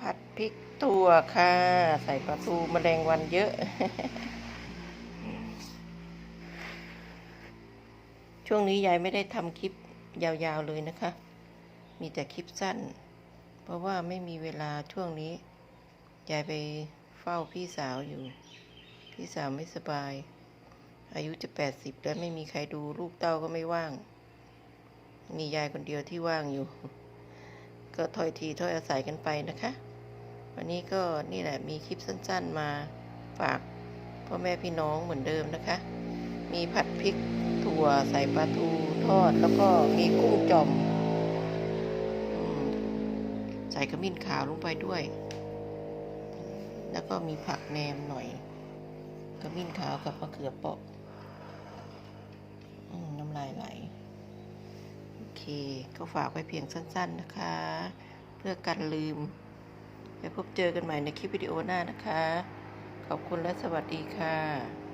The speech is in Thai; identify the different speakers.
Speaker 1: ผัดพริกตัวค่ะ ใส่ปลาทูมแมลงวันเยอะ ช่วงนี้ยายไม่ได้ทำคลิปยาวๆเลยนะคะ มีแต่คลิปสั้น เพราะว่าไม่มีเวลาช่วงนี้ ยายไปเฝ้าพี่สาวอยู่ พี่สาวไม่สบาย อายุจะแปดสิบแล้วไม่มีใครดูลูกเต้าก็ไม่ว่าง มียายคนเดียวที่ว่างอยู่ ก็ถอยทีถอยอาศัยกันไปนะคะ วันนี้ก็นี่แหละมีคลิปสั้นๆมาฝากพ่อแม่พี่น้องเหมือนเดิมนะคะ มีผัดพริกถั่วใส่ปลาทูทอด แล้วก็มีกุ้งจอมใส่ขมิ้นขาวลงไปด้วย แล้วก็มีผักแหนมหน่อยขมิ้นขาวกับมะเขือเปราะน้ำลายไหล โอเค ก็ฝากไว้เพียงสั้น ๆนะคะ เพื่อกันลืม ไปพบเจอกันใหม่ในคลิปวิดีโอหน้านะคะ ขอบคุณและสวัสดีค่ะ